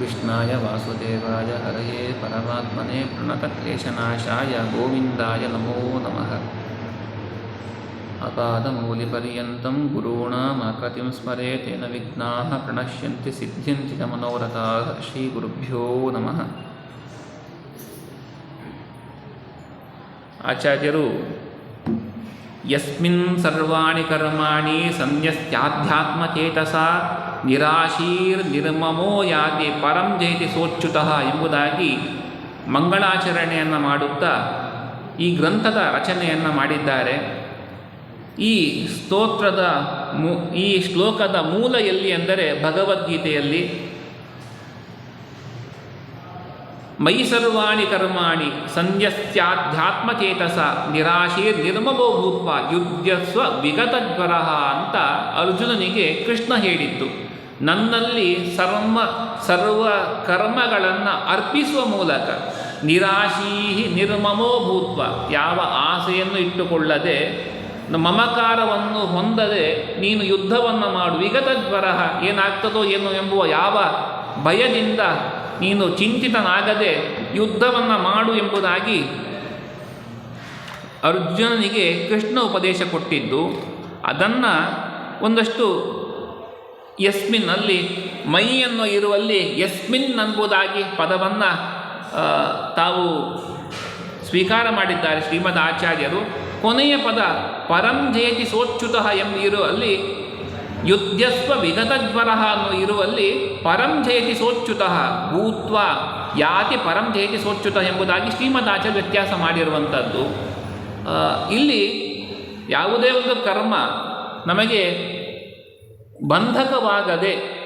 कृष्णाय वासुदेवाय हरये परमात्मने प्रणतक्लेशनाशाय गोविन्दाय नमो नमः अपादमूलिपर्यन्तं गुरूणामाकृतिं स्मरे तेन विघ्नाः प्रणश्यन्ति सिद्ध्यन्ति च मनोरथाः श्रीगुरुभ्यो नमः आचार्यರು ಯಸ್ಮಿನ್ ಸರ್ವಾಣಿ ಕರ್ಮಾಣಿ ಸಂನ್ಯಸ್ತ್ಯಾಧ್ಯಾತ್ಮಚೇತಸ ನಿರಾಶೀರ್ ನಿರ್ಮಮೋ ಯಾತಿ ಪರಂ ಜಯತಿ ಸೋಚ್ಯುತಃ ಎಂಬುದಾಗಿ ಮಂಗಳಾಚರಣೆಯನ್ನು ಮಾಡುತ್ತಾ ಈ ಗ್ರಂಥದ ರಚನೆಯನ್ನು ಮಾಡಿದ್ದಾರೆ. ಈ ಸ್ತೋತ್ರದ ಮೂ ಈ ಶ್ಲೋಕದ ಮೂಲ ಎಲ್ಲಿ ಅಂದರೆ ಭಗವದ್ಗೀತೆಯಲ್ಲಿ ಮಯಿ ಸರ್ವಾಣಿ ಕರ್ಮಾಣಿ ಸಂಧ್ಯಸ್ತ್ಯಾಧ್ಯಾತ್ಮಚೇತಸ ನಿರಾಶೀರ್ ನಿರ್ಮಮೋ ಭೂತ್ವ ಯುದ್ಧಸ್ವ ವಿಗತಜ್ವರ ಅಂತ ಅರ್ಜುನನಿಗೆ ಕೃಷ್ಣ ಹೇಳಿದ್ದು. ನನ್ನಲ್ಲಿ ಸರ್ವ ಸರ್ವ ಕರ್ಮಗಳನ್ನು ಅರ್ಪಿಸುವ ಮೂಲಕ ನಿರಾಶೀ ನಿರ್ಮಮೋ ಭೂತ್ವ ಯಾವ ಆಸೆಯನ್ನು ಇಟ್ಟುಕೊಳ್ಳದೆ ಮಮಕಾರವನ್ನು ಹೊಂದದೆ ನೀನು ಯುದ್ಧವನ್ನು ಮಾಡು. ವಿಗತಜ್ವರ ಏನಾಗ್ತದೋ ಏನು ಎಂಬುವ ಯಾವ ಭಯದಿಂದ ನೀನು ಚಿಂತಿತನಾಗದೆ ಯುದ್ಧವನ್ನು ಮಾಡು ಎಂಬುದಾಗಿ ಅರ್ಜುನನಿಗೆ ಕೃಷ್ಣ ಉಪದೇಶ ಕೊಟ್ಟಿದ್ದು. ಅದನ್ನು ಒಂದಷ್ಟು ಯಸ್ಮಿನ್ ಅಲ್ಲಿ ಇರುವಲ್ಲಿ ಯಸ್ಮಿನ್ ಎಂಬುದಾಗಿ ಪದವನ್ನು ತಾವು ಸ್ವೀಕಾರ ಮಾಡಿದ್ದಾರೆ ಶ್ರೀಮದ್ ಆಚಾರ್ಯರು. ಕೊನೆಯ ಪದ ಪರಂ ಸೋಚ್ಯುತ ಎಂಬಿರುವಲ್ಲಿ ಯುದ್ಧಸ್ವ ವಿಗತಜ್ವರ ಅನ್ನೋ ಇರುವಲ್ಲಿ ಪರಂ ಜಯತಿ ಸೋಚ್ಯುತಃ ಭೂತ್ವ ಯಾತಿ ಪರಂ ಜಯತಿ ಸೋಚ್ಯುತ ಎಂಬುದಾಗಿ ಶ್ರೀಮದ್ ಆಚಾರ್ಯ ವ್ಯತ್ಯಾಸ ಮಾಡಿರುವಂಥದ್ದು. ಇಲ್ಲಿ ಯಾವುದೇ ಒಂದು ಕರ್ಮ ನಮಗೆ ಬಂಧಕವಾಗದೆ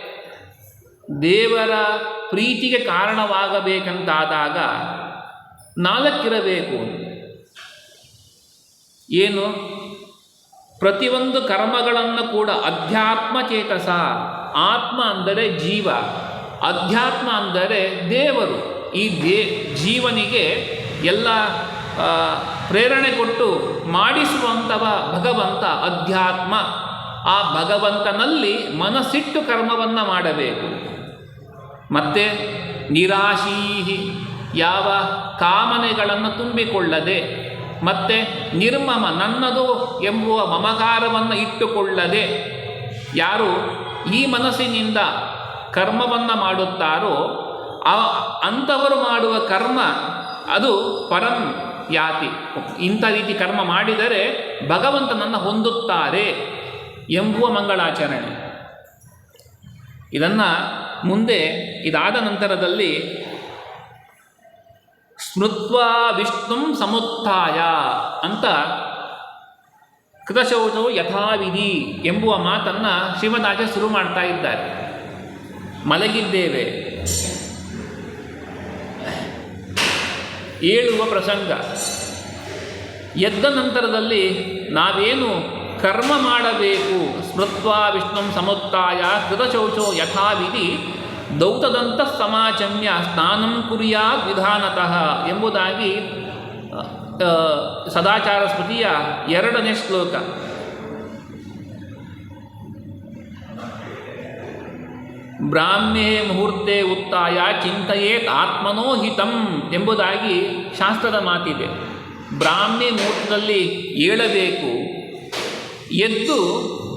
ದೇವರ ಪ್ರೀತಿಗೆ ಕಾರಣವಾಗಬೇಕಂತಾದಾಗ ನಾಲ್ಕಿರಬೇಕು. ಏನು? ಪ್ರತಿಯೊಂದು ಕರ್ಮಗಳನ್ನು ಕೂಡ ಅಧ್ಯಾತ್ಮ ಚೇತಸ, ಆತ್ಮ ಅಂದರೆ ಜೀವ, ಅಧ್ಯಾತ್ಮ ಅಂದರೆ ದೇವರು. ಈ ದೇ, ಜೀವನಿಗೆ ಎಲ್ಲ ಪ್ರೇರಣೆ ಕೊಟ್ಟು ಮಾಡಿಸುವಂಥವ ಭಗವಂತ ಅಧ್ಯಾತ್ಮ. ಆ ಭಗವಂತನಲ್ಲಿ ಮನಸ್ಸಿಟ್ಟು ಕರ್ಮವನ್ನು ಮಾಡಬೇಕು. ಮತ್ತೆ ನಿರಾಶೀಹಿ ಯಾವ ಕಾಮನೆಗಳನ್ನು ತುಂಬಿಕೊಳ್ಳದೆ ಮತ್ತು ನಿರ್ಮಮ ನನ್ನದು ಎಂಬುವ ಮಮಕಾರವನ್ನು ಇಟ್ಟುಕೊಳ್ಳದೆ ಯಾರು ಈ ಮನಸ್ಸಿನಿಂದ ಕರ್ಮವನ್ನು ಮಾಡುತ್ತಾರೋ ಅಂಥವರು ಮಾಡುವ ಕರ್ಮ ಅದು ಪರಂ ಯಾತಿ. ಇಂಥ ರೀತಿ ಕರ್ಮ ಮಾಡಿದರೆ ಭಗವಂತನನ್ನು ಹೊಂದುತ್ತಾರೆ ಎಂಬುವ ಮಂಗಳಾಚರಣೆ. ಇದನ್ನು ಮುಂದೆ ಇದಾದ ನಂತರದಲ್ಲಿ ಸ್ಮೃತ್ವ ವಿಷ್ಣು ಸಮುತ್ಥಾಯ ಅಂತ ಕೃತಶೌಚವು ಯಥಾವಿಧಿ ಎಂಬುವ ಮಾತನ್ನು ಶ್ರೀಮದಾಚ ಶುರು ಮಾಡ್ತಾ ಇದ್ದಾರೆ. ಮಲಗಿದ್ದೇವೆ. ಏಳುವ ಪ್ರಸಂಗ. ಎದ್ದ ನಂತರದಲ್ಲಿ ನಾವೇನು ಕರ್ಮ ಮಾಡಬೇಕು? ಸ್ಮೃತ್ವ ವಿಷ್ಣು ಸಮುತ್ತಾಯ ಕೃತಶೌಚೋ ಯಥಾವಿಧಿ ದೌತದಂತ ಸಮಾಚಮ್ಯ ಸ್ನಾನಂ ಕುರಿಯಾ ವಿಧಾನತಃ ಎಂಬುದಾಗಿ ಸದಾಚಾರ ಸ್ಮೃತಿಯ ಎರಡನೇ ಶ್ಲೋಕ. ಬ್ರಾಹ್ಮೇ ಮುಹೂರ್ತೆ ಉತ್ತಾಯ ಚಿಂತೆಯೇತ್ ಆತ್ಮನೋಹಿತಂ ಎಂಬುದಾಗಿ ಶಾಸ್ತ್ರದ ಮಾತಿದೆ. ಬ್ರಾಹ್ಮಿ ಮುಹೂರ್ತದಲ್ಲಿ ಏಳಬೇಕು, ಎದ್ದು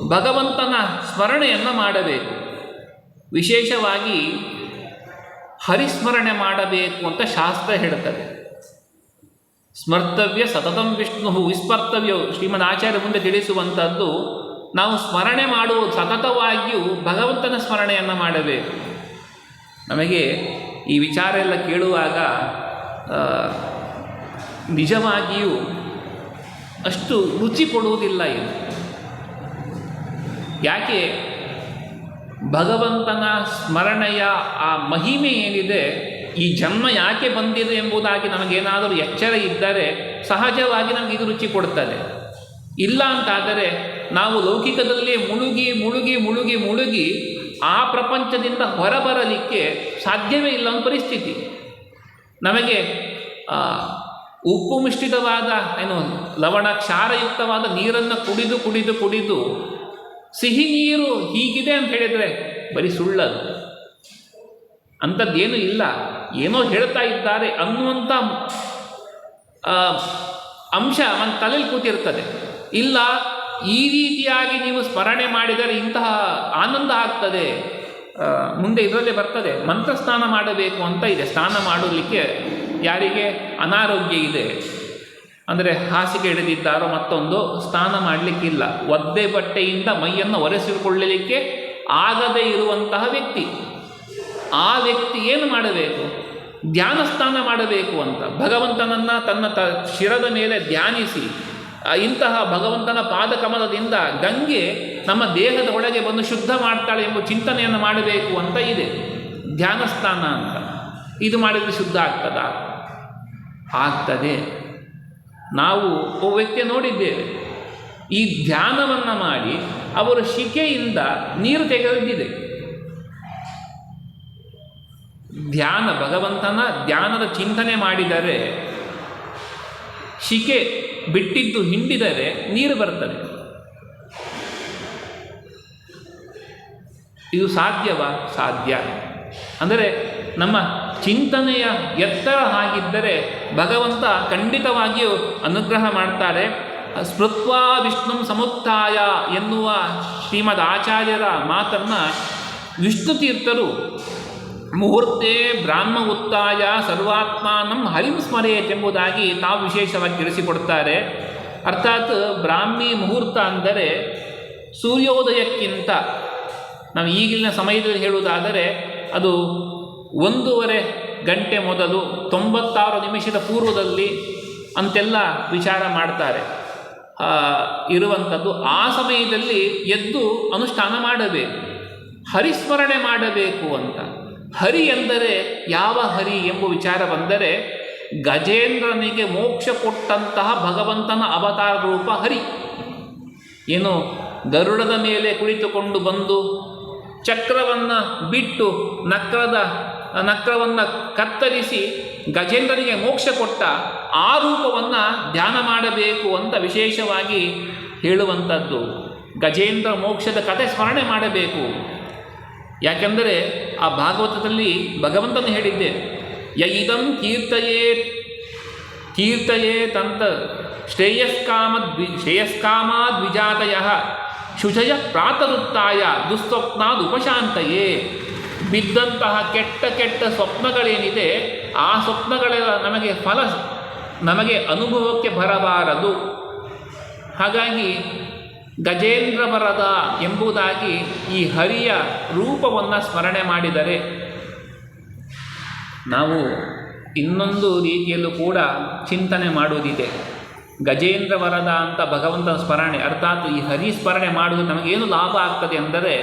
ಭಗವಂತನ ಸ್ಮರಣೆಯನ್ನು ಮಾಡಬೇಕು. ವಿಶೇಷವಾಗಿ ಹರಿಸ್ಮರಣೆ ಮಾಡಬೇಕು ಅಂತ ಶಾಸ್ತ್ರ ಹೇಳುತ್ತದೆ. ಸ್ಮರ್ತವ್ಯ ಸತತಂ ವಿಷ್ಣು ವಿಸ್ಮರ್ತವ್ಯ. ಶ್ರೀಮದ್ ಆಚಾರ್ಯ ಮುಂದೆ ತಿಳಿಸುವಂಥದ್ದು, ನಾವು ಸ್ಮರಣೆ ಮಾಡುವ ಸತತವಾಗಿಯೂ ಭಗವಂತನ ಸ್ಮರಣೆಯನ್ನು ಮಾಡಬೇಕು. ನಮಗೆ ಈ ವಿಚಾರ ಎಲ್ಲ ಕೇಳುವಾಗ ನಿಜವಾಗಿಯೂ ಅಷ್ಟು ರುಚಿ ಕೊಡುವುದಿಲ್ಲ ಇದು. ಯಾಕೆ? ಭಗವಂತನ ಸ್ಮರಣೆಯ ಆ ಮಹಿಮೆ ಏನಿದೆ, ಈ ಜನ್ಮ ಯಾಕೆ ಬಂದಿದೆ ಎಂಬುದಾಗಿ ನಮಗೇನಾದರೂ ಎಚ್ಚರ ಇದ್ದರೆ ಸಹಜವಾಗಿ ನಮಗೆ ಇದು ರುಚಿ ಕೊಡ್ತದೆ. ಇಲ್ಲ ಅಂತಾದರೆ ನಾವು ಲೌಕಿಕದಲ್ಲಿ ಮುಳುಗಿ ಮುಳುಗಿ ಮುಳುಗಿ ಮುಳುಗಿ ಆ ಪ್ರಪಂಚದಿಂದ ಹೊರಬರಲಿಕ್ಕೆ ಸಾಧ್ಯವೇ ಇಲ್ಲ ಒಂದು ಪರಿಸ್ಥಿತಿ. ನಮಗೆ ಉಪ್ಪು ಮಿಶ್ರಿತವಾದ ಏನು ಲವಣ ಕ್ಷಾರಯುಕ್ತವಾದ ನೀರನ್ನು ಕುಡಿದು ಕುಡಿದು ಕುಡಿದು ಸಿಹಿ ನೀರು ಹೀಗಿದೆ ಅಂತ ಹೇಳಿದರೆ ಬರೀ ಸುಳ್ಳದು. ಅಂಥದ್ದೇನೂ ಇಲ್ಲ. ಏನೋ ಹೇಳ್ತಾ ಇದ್ದಾರೆ ಅನ್ನುವಂಥ ಅಂಶ ಒಂದು ತಲೆಯಲ್ಲಿ ಕೂತಿರ್ತದೆ. ಇಲ್ಲ, ಈ ರೀತಿಯಾಗಿ ನೀವು ಸ್ಮರಣೆ ಮಾಡಿದರೆ ಇಂತಹ ಆನಂದ ಆಗ್ತದೆ. ಮುಂದೆ ಇದರಲ್ಲೇ ಬರ್ತದೆ. ಮಂತ್ರ ಸ್ನಾನ ಮಾಡಬೇಕು ಅಂತ ಇದೆ. ಸ್ನಾನ ಮಾಡಲಿಕ್ಕೆ ಯಾರಿಗೆ? ಅನಾರೋಗ್ಯ ಇದೆ. ಅಂದರೆ ಹಾಸಿಗೆ ಹಿಡಿದಿದ್ದಾರೋ ಮತ್ತೊಂದು ಸ್ನಾನ ಮಾಡಲಿಕ್ಕಿಲ್ಲ. ಒದ್ದೆ ಬಟ್ಟೆಯಿಂದ ಮೈಯನ್ನು ಒರೆಸಿಕೊಳ್ಳಲಿಕ್ಕೆ ಆಗದೇ ಇರುವಂತಹ ವ್ಯಕ್ತಿ. ಆ ವ್ಯಕ್ತಿ ಏನು ಮಾಡಬೇಕು? ಧ್ಯಾನ ಸ್ನಾನ ಮಾಡಬೇಕು ಅಂತ. ಭಗವಂತನನ್ನು ತನ್ನ ತ ಶಿರದ ಮೇಲೆ ಧ್ಯಾನಿಸಿ. ಇಂತಹ ಭಗವಂತನ ಪಾದಕಮಲದಿಂದ ಗಂಗೆ ನಮ್ಮ ದೇಹದ ಒಳಗೆ ಬಂದು ಶುದ್ಧ ಮಾಡ್ತಾಳೆ ಎಂಬ ಚಿಂತನೆಯನ್ನು ಮಾಡಬೇಕು ಅಂತ ಇದೆ. ಧ್ಯಾನ ಸ್ನಾನ ಅಂತ. ಇದು ಮಾಡಿದರೆ ಶುದ್ಧ ಆಗ್ತದಾ? ಆಗ್ತದೆ. ನಾವು ಒಬ್ಬ ವ್ಯಕ್ತಿ ನೋಡಿದ್ದೇವೆ. ಈ ಧ್ಯಾನವನ್ನು ಮಾಡಿ ಅವರ ಶಿಕೆಯಿಂದ ನೀರು ತೆಗೆದಿದೆ ಧ್ಯಾನ ಭಗವಂತನ ಧ್ಯಾನದ ಚಿಂತನೆ ಮಾಡಿದರೆ ಶಿಕೆ ಬಿಟ್ಟಿದ್ದು ಹಿಂಡಿದರೆ ನೀರು ಬರ್ತದೆ. ಇದು ಸಾಧ್ಯವಾ? ಸಾಧ್ಯ. ಅಂದರೆ ನಮ್ಮ ಚಿಂತನೆಯ ಎತ್ತರ ಹಾಗಿದ್ದರೆ ಭಗವಂತ ಖಂಡಿತವಾಗಿಯೂ ಅನುಗ್ರಹ ಮಾಡ್ತಾರೆ. ಸ್ಮೃತ್ವಾ ವಿಷ್ಣು ಸಮುತ್ಥಾಯ ಎನ್ನುವ ಶ್ರೀಮದ್ ಆಚಾರ್ಯರ ಮಾತನ್ನು ವಿಷ್ಣು ತೀರ್ಥರು ಮುಹೂರ್ತೆ ಬ್ರಾಹ್ಮ ಉತ್ತಾಯ ಸರ್ವಾತ್ಮಾನಂ ಹರಿಂ ಸ್ಮರೇತ್ ಎಂಬುದಾಗಿ ತಾವು ವಿಶೇಷವಾಗಿ ತಿಳಿಸಿಕೊಡ್ತಾರೆ. ಅರ್ಥಾತ್ ಬ್ರಾಹ್ಮಿ ಮುಹೂರ್ತ ಅಂದರೆ ಸೂರ್ಯೋದಯಕ್ಕಿಂತ, ನಾವು ಈಗಿನ ಸಮಯದಲ್ಲಿ ಹೇಳುವುದಾದರೆ ಅದು ಒಂದೂವರೆ ಗಂಟೆ ಮೊದಲು ತೊಂಬತ್ತಾರು ನಿಮಿಷದ ಪೂರ್ವದಲ್ಲಿ ಅಂತೆಲ್ಲ ವಿಚಾರ ಮಾಡ್ತಾರೆ. ಇರುವಂಥದ್ದು ಆ ಸಮಯದಲ್ಲಿ ಎದ್ದು ಅನುಷ್ಠಾನ ಮಾಡಬೇಕು. ಹರಿಸ್ಮರಣೆ ಮಾಡಬೇಕು ಅಂತ. ಹರಿ ಎಂದರೆ ಯಾವ ಹರಿ ಎಂಬ ವಿಚಾರ ಬಂದರೆ ಗಜೇಂದ್ರನಿಗೆ ಮೋಕ್ಷ ಕೊಟ್ಟಂತಹ ಭಗವಂತನ ಅವತಾರ ರೂಪ ಹರಿ. ಏನು ಗರುಡದ ಮೇಲೆ ಕುಳಿತುಕೊಂಡು ಬಂದು ಚಕ್ರವನ್ನು ಬಿಟ್ಟು ನಕ್ರದ ನಕ್ರವನ್ನು ಕತ್ತರಿಸಿ ಗಜೇಂದ್ರನಿಗೆ ಮೋಕ್ಷ ಕೊಟ್ಟ ಆ ರೂಪವನ್ನು ಧ್ಯಾನ ಮಾಡಬೇಕು ಅಂತ ವಿಶೇಷವಾಗಿ ಹೇಳುವಂಥದ್ದು. ಗಜೇಂದ್ರ ಮೋಕ್ಷದ ಕಥೆ ಸ್ಮರಣೆ ಮಾಡಬೇಕು. ಯಾಕೆಂದರೆ ಆ ಭಾಗವತದಲ್ಲಿ ಭಗವಂತನು ಹೇಳಿದ್ದೆ ಯ ಇದಂ ಕೀರ್ತಯೇ ತಂತ ಶ್ರೇಯಸ್ಕಾಮ ದ್ವಿ ಶ್ರೇಯಸ್ಕಾಮ ದ್ವಿಜಾತಯ ಶುಚಯ ಪ್ರಾತರುತ್ತಾಯ, ದುಸ್ವಪ್ನಾದ ಉಪಶಾಂತಯೇ. ಬಿದ್ದಂತಹ ಕೆಟ್ಟ ಕೆಟ್ಟ ಸ್ವಪ್ನಗಳೇನಿದೆ, ಆ ಸ್ವಪ್ನಗಳೆಲ್ಲ ನಮಗೆ ಫಲ, ನಮಗೆ ಅನುಭವಕ್ಕೆ ಬರಬಾರದು. ಹಾಗಾಗಿ ಗಜೇಂದ್ರ ಬರದ ಎಂಬುದಾಗಿ ಈ ಹರಿಯ ರೂಪವನ್ನು ಸ್ಮರಣೆ ಮಾಡಿದರೆ, ನಾವು ಇನ್ನೊಂದು ರೀತಿಯಲ್ಲೂ ಕೂಡ ಚಿಂತನೆ ಮಾಡುವುದಿದೆ. ಗಜೇಂದ್ರ ವರದ ಅಂತ ಭಗವಂತನ ಸ್ಮರಣೆ, ಅರ್ಥಾತ್ ಈ ಹರಿ ಸ್ಮರಣೆ ಮಾಡುವುದು ನಮಗೇನು ಲಾಭ ಆಗ್ತದೆ ಅಂದರೆ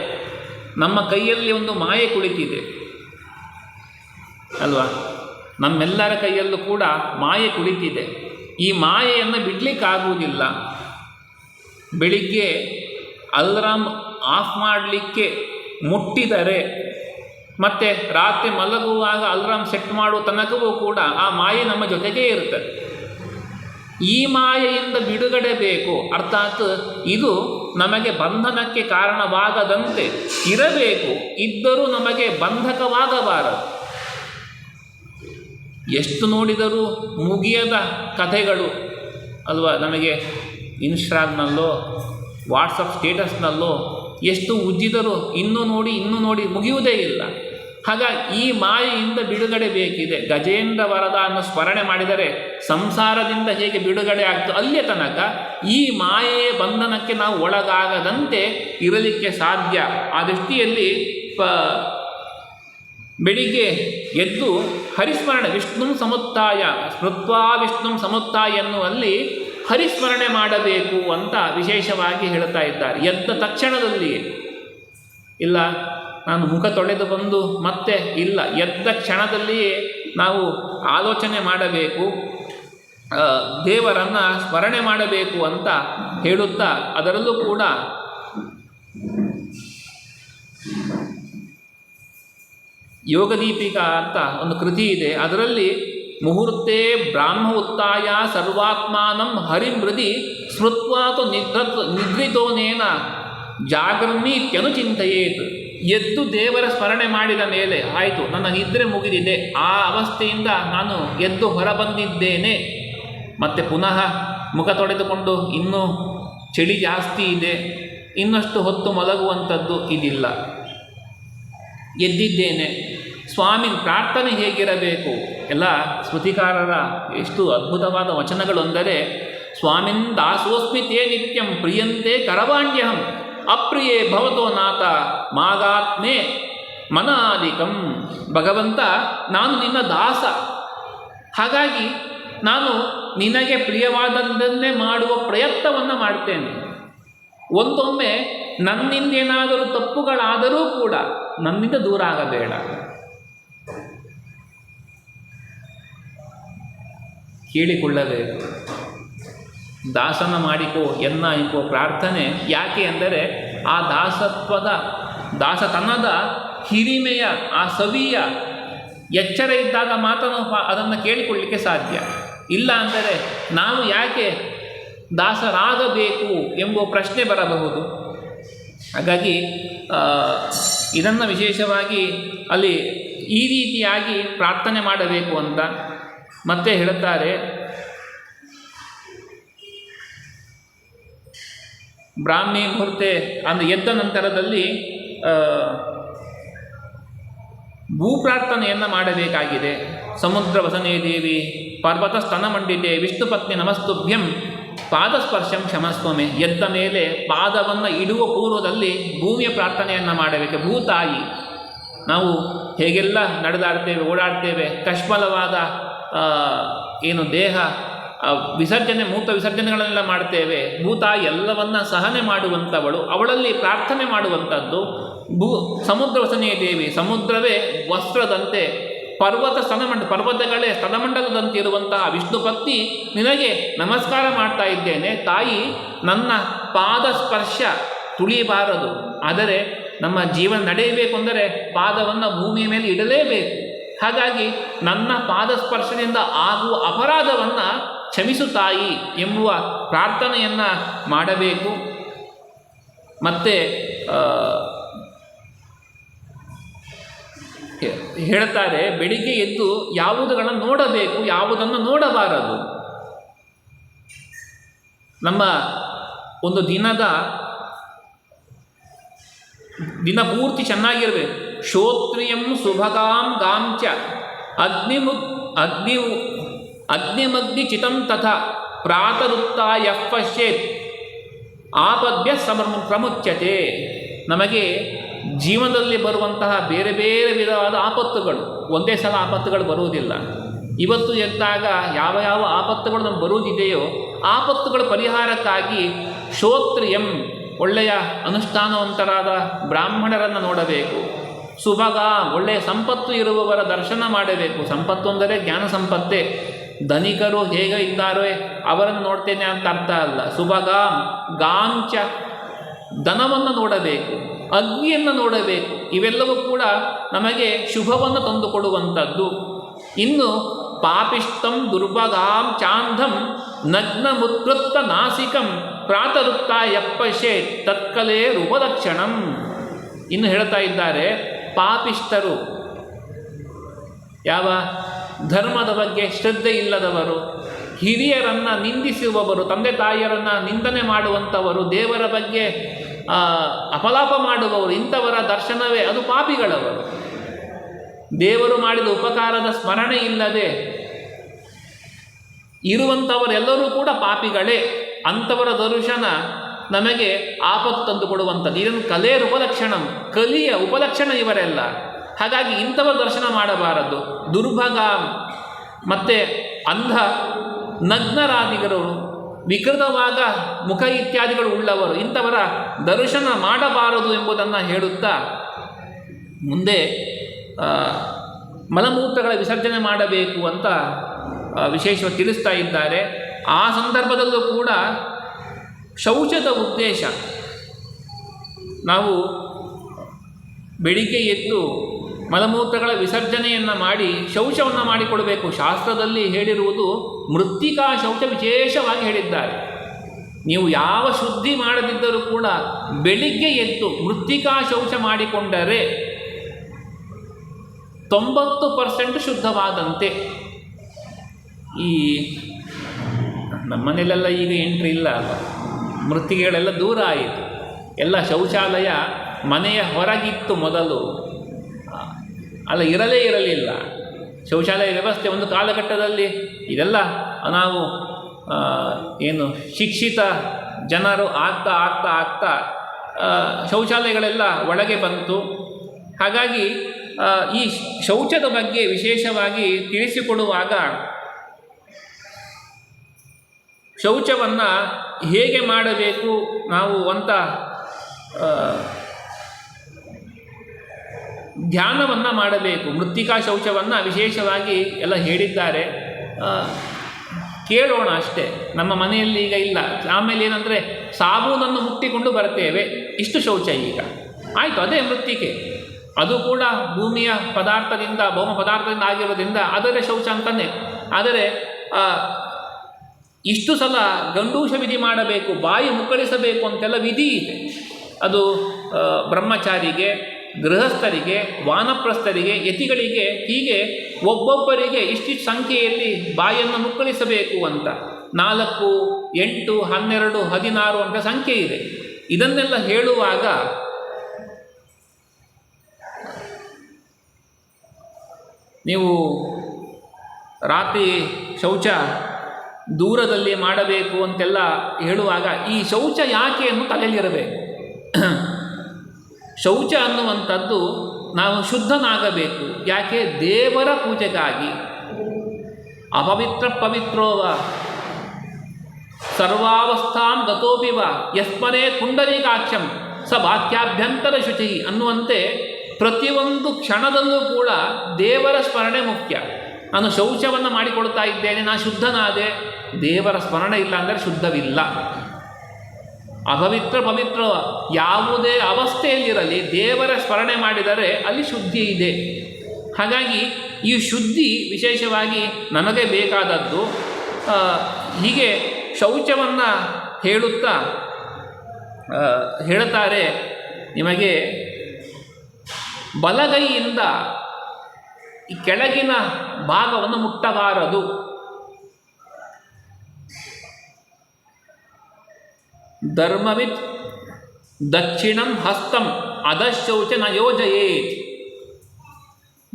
ನಮ್ಮ ಕೈಯಲ್ಲಿ ಒಂದು ಮಾಯೆ ಕುಳಿತಿದೆ. ಅಲ್ವಾ? ನಮ್ಮೆಲ್ಲರ ಕೈಯಲ್ಲೂ ಕೂಡ ಮಾಯೆ ಕುಳಿತಿದೆ. ಈ ಮಾಯೆಯನ್ನು ಬಿಡಲಿಕ್ಕಾಗುವುದಿಲ್ಲ. ಬೆಳಿಗ್ಗೆ ಅಲ್ರಾಮ್ ಆಫ್ ಮಾಡಲಿಕ್ಕೆ ಮುಟ್ಟಿದರೆ, ಮತ್ತು ರಾತ್ರಿ ಮಲಗುವಾಗ ಅಲ್ರಾಮ್ ಸೆಟ್ ಮಾಡುವ ತನಕವೂ ಕೂಡ ಆ ಮಾಯೆ ನಮ್ಮ ಜೊತೆಗೇ ಇರ್ತದೆ. ಈ ಮಾಯೆಯಿಂದ ಬಿಡುಗಡೆ ಬೇಕು. ಅರ್ಥಾತ್ ಇದು ನಮಗೆ ಬಂಧನಕ್ಕೆ ಕಾರಣವಾಗದಂತೆ ಇರಬೇಕು. ಇದ್ದರೂ ನಮಗೆ ಬಂಧಕವಾಗಬಾರದು. ಎಷ್ಟು ನೋಡಿದರೂ ಮುಗಿಯದ ಕಥೆಗಳು ಅಲ್ವಾ? ನಮಗೆ ಇನ್ಸ್ಟಾಗ್ನಲ್ಲೋ ವಾಟ್ಸಪ್ ಸ್ಟೇಟಸ್ನಲ್ಲೋ ಎಷ್ಟು ಉಜ್ಜಿದರೂ ಇನ್ನೂ ನೋಡಿ ಇನ್ನೂ ನೋಡಿ ಮುಗಿಯುವುದೇ ಇಲ್ಲ. ಹಾಗಾಗಿ ಈ ಮಾಯೆಯಿಂದ ಬಿಡುಗಡೆ ಬೇಕಿದೆ. ಗಜೇಂದ್ರ ವರದ ಅನ್ನು ಸ್ಮರಣೆ ಮಾಡಿದರೆ ಸಂಸಾರದಿಂದ ಹೇಗೆ ಬಿಡುಗಡೆ ಆಗ್ತದೆ ಅಲ್ಲಿಯ ತನಕ ಈ ಮಾಯೆಯ ಬಂಧನಕ್ಕೆ ನಾವು ಒಳಗಾಗದಂತೆ ಇರಲಿಕ್ಕೆ ಸಾಧ್ಯ. ಆ ದೃಷ್ಟಿಯಲ್ಲಿ ಪ ಬೆಳಿಗ್ಗೆ ಎದ್ದು ಹರಿಸ್ಮರಣೆ ವಿಷ್ಣು ಸಮುತ್ತಾಯ. ಸ್ಮೃತ್ವಾ ವಿಷ್ಣು ಸಮುತ್ತಾಯ ಎನ್ನುವಲ್ಲಿ ಹರಿಸ್ಮರಣೆ ಮಾಡಬೇಕು ಅಂತ ವಿಶೇಷವಾಗಿ ಹೇಳ್ತಾ ಇದ್ದಾರೆ. ಎದ್ದ ತಕ್ಷಣದಲ್ಲಿ ಇಲ್ಲ. ನಾನು ಮುಖ ತೊಳೆದು ಬಂದು ಮತ್ತೆ ಇಲ್ಲ, ಎದ್ದ ಕ್ಷಣದಲ್ಲಿಯೇ ನಾವು ಆಲೋಚನೆ ಮಾಡಬೇಕು ದೇವರನ್ನು ಸ್ಮರಣೆ ಮಾಡಬೇಕು ಅಂತ ಹೇಳುತ್ತಾ ಅದರಲ್ಲೂ ಕೂಡ ಯೋಗದೀಪಿಕಾ ಅಂತ ಒಂದು ಕೃತಿ ಇದೆ. ಅದರಲ್ಲಿ ಮುಹೂರ್ತೆ ಬ್ರಾಹ್ಮ ಉತ್ತಾಯ ಸರ್ವಾತ್ಮಾನಂ ಹರಿಮೃದಿ ಸ್ಮೃತ್ವಾತು ನಿದ್ರತ್ ನಿದ್ರಿತೋನೇನ ಜಾಗರ್ಮೀತ್ಯನುಚಿಂತೆಯೇತ್ ಎದ್ದು ದೇವರ ಸ್ಮರಣೆ ಮಾಡಿದ ಮೇಲೆ ಆಯಿತು, ನನ್ನ ನಿದ್ರೆ ಮುಗಿದಿದೆ. ಆ ಅವಸ್ಥೆಯಿಂದ ನಾನು ಎದ್ದು ಹೊರಬಂದಿದ್ದೇನೆ. ಮತ್ತೆ ಪುನಃ ಮುಖ ತೊಡೆದುಕೊಂಡು ಇನ್ನೂ ಚಳಿ ಜಾಸ್ತಿ ಇದೆ. ಇನ್ನಷ್ಟು ಹೊತ್ತು ಮಲಗುವಂಥದ್ದು ಇದಿಲ್ಲ. ಎದ್ದಿದ್ದೇನೆ. ಸ್ವಾಮಿ ಪ್ರಾರ್ಥನೆ ಹೇಗಿರಬೇಕು? ಎಲ್ಲ ಸ್ಮೃತಿಕಾರರ ಎಷ್ಟು ಅದ್ಭುತವಾದ ವಚನಗಳೆಂದರೆ, ಸ್ವಾಮಿನ್ ದಾಸೋಸ್ಮಿ ತೇ ನಿತ್ಯಂ ಪ್ರಿಯಂತೆ ಕರವಾಣ್ಯಹಂ. ಅಪ್ರಿಯೇ ಭವತೋ ನಾಥ ಮಾಗಾತ್ಮೆ ಮನಾದಿಕಂ ಭಗವಂತ, ನಾನು ನಿನ್ನ ದಾಸ. ಹಾಗಾಗಿ ನಾನು ನಿನಗೆ ಪ್ರಿಯವಾದದ್ದನ್ನೇ ಮಾಡುವ ಪ್ರಯತ್ನವನ್ನು ಮಾಡ್ತೇನೆ. ಒಂದೊಮ್ಮೆ ನನ್ನಿಂದೇನಾದರೂ ತಪ್ಪುಗಳಾದರೂ ಕೂಡ ನನ್ನಿಂದ ದೂರ ಆಗಬೇಡ. ಕೇಳಿಕೊಳ್ಳಬೇಕು. ದಾಸನ ಮಾಡಿಕೋ ಎನ್ನ ಎಂಬ ಪ್ರಾರ್ಥನೆ ಯಾಕೆ ಅಂದರೆ ಆ ದಾಸತ್ವದ, ದಾಸತನದ ಹಿರಿಮೆಯ, ಆ ಸವಿಯ ಎಚ್ಚರ ಇದ್ದಾಗ ಪಾ- ಅದನ್ನು ಕೇಳಿಕೊಳ್ಳಲಿಕ್ಕೆ ಸಾಧ್ಯ. ಇಲ್ಲ ಅಂದರೆ ನಾವು ಯಾಕೆ ದಾಸರಾಗಬೇಕು ಎಂಬ ಪ್ರಶ್ನೆ ಬರಬಹುದು. ಹಾಗಾಗಿ ಇದನ್ನು ವಿಶೇಷವಾಗಿ ಅಲ್ಲಿ ಈ ರೀತಿಯಾಗಿ ಪ್ರಾರ್ಥನೆ ಮಾಡಬೇಕು ಅಂತ ಮತ್ತೆ ಹೇಳುತ್ತಾರೆ. ಬ್ರಾಹ್ಮಿ ಮುಹೂರ್ತೆ ಅಂದರೆ ಎದ್ದ ನಂತರದಲ್ಲಿ ಭೂ ಭೂಪ್ರಾರ್ಥನೆಯನ್ನು ಮಾಡಬೇಕಾಗಿದೆ. ಸಮುದ್ರ ವಸನೇ ದೇವಿ, ಪರ್ವತ ಸ್ತನ ಮಂಡಿತೆ, ವಿಷ್ಣು ಪತ್ನಿ ನಮಸ್ತುಭ್ಯಂ ಪಾದಸ್ಪರ್ಶಂ ಕ್ಷಮಸ್ವಾಮಿ, ಎದ್ದ ಮೇಲೆ ಪಾದವನ್ನು ಇಡುವ ಪೂರ್ವದಲ್ಲಿ ಭೂಮಿಯ ಪ್ರಾರ್ಥನೆಯನ್ನು ಮಾಡಬೇಕು. ಭೂತಾಯಿ ನಾವು ಹೇಗೆಲ್ಲ ನಡೆದಾಡ್ತೇವೆ, ಓಡಾಡ್ತೇವೆ ಕಶ್ಮಲವಾದ ಏನು ದೇಹ ವಿಸರ್ಜನೆ, ಮೂತ ವಿಸರ್ಜನೆಗಳನ್ನೆಲ್ಲ ಮಾಡ್ತೇವೆ. ಭೂತ ಎಲ್ಲವನ್ನ ಸಹನೆ ಮಾಡುವಂಥವಳು. ಅವಳಲ್ಲಿ ಪ್ರಾರ್ಥನೆ ಮಾಡುವಂಥದ್ದು ಭೂ, ಸಮುದ್ರ ವಸನೆಯ ದೇವಿ. ಸಮುದ್ರವೇ ವಸ್ತ್ರದಂತೆ ಪರ್ವತ ಸ್ತನಮಂಡ, ಪರ್ವತಗಳೇ ಸ್ತನಮಂಡಲದಂತೆ ಇರುವಂತಹ ವಿಷ್ಣು ಪತ್ನಿ ನಿನಗೆ ನಮಸ್ಕಾರ ಮಾಡ್ತಾ ಇದ್ದೇನೆ. ತಾಯಿ, ನನ್ನ ಪಾದ ಸ್ಪರ್ಶ ತುಳಿಯಬಾರದು. ಆದರೆ ನಮ್ಮ ಜೀವನ ನಡೆಯಬೇಕು ಅಂದರೆ ಪಾದವನ್ನು ಭೂಮಿಯ ಮೇಲೆ ಇಡಲೇಬೇಕು. ಹಾಗಾಗಿ ನನ್ನ ಪಾದ ಸ್ಪರ್ಶದಿಂದ ಆಗುವ ಅಪರಾಧವನ್ನು ಕ್ಷಮಿಸು ತಾಯಿ ಎಂಬುವ ಪ್ರಾರ್ಥನೆಯನ್ನು ಮಾಡಬೇಕು. ಮತ್ತು ಹೇಳ್ತಾರೆ ಬೆಳಿಗ್ಗೆ ಎದ್ದು ಯಾವುದುಗಳನ್ನು ನೋಡಬೇಕು, ಯಾವುದನ್ನು ನೋಡಬಾರದು. ನಮ್ಮ ಒಂದು ದಿನದ ದಿನ ಪೂರ್ತಿ ಚೆನ್ನಾಗಿರಬೇಕು. ಶ್ರೋತ್ರಿಯಂ ಸುಭಗಾಂ ಗಾಂಚ. ಅಗ್ನಿಮು ಅಗ್ನಿ ಅಗ್ನಿಮಗ್ನಿ ಚಿತಂ ತಥಾ ಯಃ ಪಶ್ಯೇತ್. ಆಪದ್ಯ ಸಮರ್ ಪ್ರಮುಖ್ಯತೆ ನಮಗೆ ಜೀವನದಲ್ಲಿ ಬರುವಂತಹ ಬೇರೆ ಬೇರೆ ವಿಧವಾದ ಆಪತ್ತುಗಳು. ಒಂದೇ ಸಲ ಆಪತ್ತುಗಳು ಬರುವುದಿಲ್ಲ. ಇವತ್ತು ಎದ್ದಾಗ ಯಾವ ಯಾವ ಆಪತ್ತುಗಳು ನಮ್ಗೆ ಬರುವುದಿದೆಯೋ ಆಪತ್ತುಗಳ ಪರಿಹಾರಕ್ಕಾಗಿ ಶ್ರೋತ್ರಿಯಂ ಒಳ್ಳೆಯ ಅನುಷ್ಠಾನವಂತರಾದ ಬ್ರಾಹ್ಮಣರನ್ನು ನೋಡಬೇಕು. ಸುಭಗ, ಒಳ್ಳೆಯ ಸಂಪತ್ತು ಇರುವವರ ದರ್ಶನ ಮಾಡಬೇಕು. ಸಂಪತ್ತು ಅಂದರೆ ಜ್ಞಾನ ಸಂಪತ್ತೇ. ಧನಿಕರು ಹೇಗೆ ಇದ್ದಾರೋ ಅವರನ್ನು ನೋಡ್ತೇನೆ ಅಂತ ಅರ್ಥ ಅಲ್ಲ. ಸುಭಗಾಂ ಗಾಂಚ ದನವನ್ನು ನೋಡಬೇಕು, ಅಗ್ನಿಯನ್ನು ನೋಡಬೇಕು, ಇವೆಲ್ಲವೂ ಕೂಡ ನಮಗೆ ಶುಭವನ್ನು ತಂದುಕೊಡುವಂಥದ್ದು ಇನ್ನು ಪಾಪಿಷ್ಟಂ ದುರ್ಭಗಾಂ ಚಾಂಧಂ ನಗ್ನ ನಾಸಿಕಂ ಪ್ರಾತರುತ್ತ ಯಪ್ಪಶೇ ತತ್ಕಲೇ ರೂಪಲಕ್ಷಣಂ ಇನ್ನು ಹೇಳ್ತಾ ಇದ್ದಾರೆ ಪಾಪಿಷ್ಟರು ಯಾವ? ಧರ್ಮದ ಬಗ್ಗೆ ಶ್ರದ್ಧೆ ಇಲ್ಲದವರು, ಹಿರಿಯರನ್ನು ನಿಂದಿಸುವವರು, ತಂದೆ ತಾಯಿಯರನ್ನು ನಿಂದನೆ ಮಾಡುವಂಥವರು, ದೇವರ ಬಗ್ಗೆ ಅಪಲಾಪ ಮಾಡುವವರು, ಇಂಥವರ ದರ್ಶನವೇ ಅದು ಪಾಪಿಗಳವರು. ದೇವರು ಮಾಡಿದ ಉಪಕಾರದ ಸ್ಮರಣೆ ಇಲ್ಲದೆ ಇರುವಂಥವರೆಲ್ಲರೂ ಕೂಡ ಪಾಪಿಗಳೇ. ಅಂಥವರ ದರ್ಶನ ನಮಗೆ ಆಪತ್ತು ತಂದುಕೊಡುವಂಥದ್ದು. ಇದನ್ನು ಕಲೆಯ ಉಪಲಕ್ಷಣ, ಕಲಿಯ ಉಪಲಕ್ಷಣ ಇವರೆಲ್ಲ. ಹಾಗಾಗಿ ಇಂಥವ ದರ್ಶನ ಮಾಡಬಾರದು. ದುರ್ಭಗ ಮತ್ತು ಅಂಧ ನಗ್ನರಾದಿಗರು, ವಿಕೃತವಾದ ಮುಖ ಇತ್ಯಾದಿಗಳು ಉಳ್ಳವರು, ಇಂಥವರ ದರ್ಶನ ಮಾಡಬಾರದು ಎಂಬುದನ್ನು ಹೇಳುತ್ತಾ, ಮುಂದೆ ಮಲಮೂತ್ರಗಳ ವಿಸರ್ಜನೆ ಮಾಡಬೇಕು ಅಂತ ವಿಶೇಷವಾಗಿ ತಿಳಿಸ್ತಾ ಇದ್ದಾರೆ. ಆ ಸಂದರ್ಭದಲ್ಲೂ ಕೂಡ ಶೌಚದ ಉದ್ದೇಶ. ನಾವು ಬೆಳಿಗ್ಗೆ ಎದ್ದು ಮಲಮೂತ್ರಗಳ ವಿಸರ್ಜನೆಯನ್ನು ಮಾಡಿ ಶೌಚವನ್ನು ಮಾಡಿಕೊಡಬೇಕು. ಶಾಸ್ತ್ರದಲ್ಲಿ ಹೇಳಿರುವುದು ಮೃತ್ತಿಕಾ ಶೌಚ ವಿಶೇಷವಾಗಿ ಹೇಳಿದ್ದಾರೆ. ನೀವು ಯಾವ ಶುದ್ಧಿ ಮಾಡದಿದ್ದರೂ ಕೂಡ ಬೆಳಿಗ್ಗೆ ಎದ್ದು ಮೃತ್ತಿಕಾ ಶೌಚ ಮಾಡಿಕೊಂಡರೆ ತೊಂಬತ್ತು ಪರ್ಸೆಂಟ್ ಶುದ್ಧವಾದಂತೆ. ಈ ನಮ್ಮನೆಯಲ್ಲೆಲ್ಲ ಈಗ ಎಂಟ್ರಿ ಇಲ್ಲ. ಮೃತ್ತಿಗೆಗಳೆಲ್ಲ ದೂರ ಆಯಿತು. ಎಲ್ಲ ಶೌಚಾಲಯ ಮನೆಯ ಹೊರಗಿತ್ತು ಮೊದಲು. ಅಲ್ಲ, ಇರಲೇ ಇರಲಿಲ್ಲ. ಶೌಚಾಲಯ ವ್ಯವಸ್ಥೆ ಒಂದು ಕಾಲಘಟ್ಟದಲ್ಲಿ ಇದೆಲ್ಲ ನಾವು ಏನು ಶಿಕ್ಷಿತ ಜನರು ಆಗ್ತಾ ಆಗ್ತಾ ಆಗ್ತಾ ಶೌಚಾಲಯಗಳೆಲ್ಲ ಒಳಗೆ ಬಂತು. ಹಾಗಾಗಿ ಈ ಶೌಚದ ಬಗ್ಗೆ ವಿಶೇಷವಾಗಿ ತಿಳಿಸಿಕೊಡುವಾಗ ಶೌಚವನ್ನು ಹೇಗೆ ಮಾಡಬೇಕು ನಾವು ಅಂತ ಧ್ಯಾನವನ್ನು ಮಾಡಬೇಕು, ಮೃತ್ತಿಕಾ ಶೌಚವನ್ನು ವಿಶೇಷವಾಗಿ ಎಲ್ಲ ಹೇಳಿದ್ದಾರೆ. ಕೇಳೋಣ ಅಷ್ಟೇ. ನಮ್ಮ ಮನೆಯಲ್ಲಿ ಈಗ ಇಲ್ಲ. ಆಮೇಲೆ ಏನಂದರೆ, ಸಾಬೂನನ್ನು ಮುಟ್ಟಿಕೊಂಡು ಬರ್ತೇವೆ. ಇಷ್ಟು ಶೌಚ ಈಗ. ಆಯಿತು, ಅದೇ ಮೃತ್ತಿಕೆ. ಅದು ಕೂಡ ಭೂಮಿಯ ಪದಾರ್ಥದಿಂದ, ಭೌಮ ಪದಾರ್ಥದಿಂದ ಆಗಿರೋದ್ರಿಂದ ಅದರ ಶೌಚ ಅಂತಲೇ ಆದರೆ ಇಷ್ಟು ಸಲ ಗಂಡೂಷ ವಿಧಿ ಮಾಡಬೇಕು, ಬಾಯಿ ಮುಕ್ಕಳಿಸಬೇಕು ಅಂತೆಲ್ಲ ವಿಧಿ ಇದೆ. ಅದು ಬ್ರಹ್ಮಚಾರಿಗೆ ಗೃಹಸ್ಥರಿಗೆ, ವಾನಪ್ರಸ್ಥರಿಗೆ, ಯತಿಗಳಿಗೆ ಹೀಗೆ ಒಬ್ಬೊಬ್ಬರಿಗೆ ಇಷ್ಟಿಷ್ಟು ಸಂಖ್ಯೆಯಲ್ಲಿ ಬಾಯನ್ನು ಮುಕ್ಕಳಿಸಬೇಕು ಅಂತ. ನಾಲ್ಕು, ಎಂಟು, ಹನ್ನೆರಡು, ಹದಿನಾರು ಅಂತ ಸಂಖ್ಯೆ ಇದೆ. ಇದನ್ನೆಲ್ಲ ಹೇಳುವಾಗ ನೀವು ರಾತ್ರಿ ಶೌಚ ದೂರದಲ್ಲಿ ಮಾಡಬೇಕು ಅಂತೆಲ್ಲ ಹೇಳುವಾಗ ಈ ಶೌಚ ಯಾಕೆ ತಲೆಯಲ್ಲಿರಬೇಕು. ಶೌಚ ಅನ್ನುವಂಥದ್ದು ನಾವು ಶುದ್ಧನಾಗಬೇಕು. ಯಾಕೆ? ದೇವರ ಪೂಜೆಗಾಗಿ. ಅಪವಿತ್ರ ಪವಿತ್ರೋವ ಸರ್ವಾವಸ್ಥಾಂ ಗತೋಪಿವ ಯಸ್ಮನೇ ಪುಂಡರೀಕಾಕ್ಷಂ ಸ ವಾಕ್ಯಾಭ್ಯಂತರ ಶುಚಿ ಅನ್ನುವಂತೆ ಪ್ರತಿಯೊಂದು ಕ್ಷಣದಲ್ಲೂ ಕೂಡ ದೇವರ ಸ್ಮರಣೆ ಮುಖ್ಯ. ನಾನು ಶೌಚವನ್ನು ಮಾಡಿಕೊಳ್ತಾ ಇದ್ದೇನೆ ನಾನು ಶುದ್ಧನಾದೆ. ದೇವರ ಸ್ಮರಣೆ ಇಲ್ಲ ಅಂದರೆ ಶುದ್ಧವಿಲ್ಲ. ಅಪವಿತ್ರ ಪವಿತ್ರ ಯಾವುದೇ ಅವಸ್ಥೆಯಲ್ಲಿರಲಿ ದೇವರ ಸ್ಮರಣೆ ಮಾಡಿದರೆ ಅಲ್ಲಿ ಶುದ್ಧಿ ಇದೆ. ಹಾಗಾಗಿ ಈ ಶುದ್ಧಿ ವಿಶೇಷವಾಗಿ ನನಗೆ ಬೇಕಾದದ್ದು ಹೀಗೆ ಶೌಚವನ್ನು ಹೇಳುತ್ತಾ ಹೇಳುತ್ತಾರೆ ನಿಮಗೆ ಬಲಗೈಯಿಂದ ಈ ಕೆಳಗಿನ ಭಾಗವನ್ನು ಮುಟ್ಟಬಾರದು. ಧರ್ಮವಿತ್ ದಕ್ಷಿಣಂ ಹಸ್ತಂ ನ ಯೋಜಯೇತ್.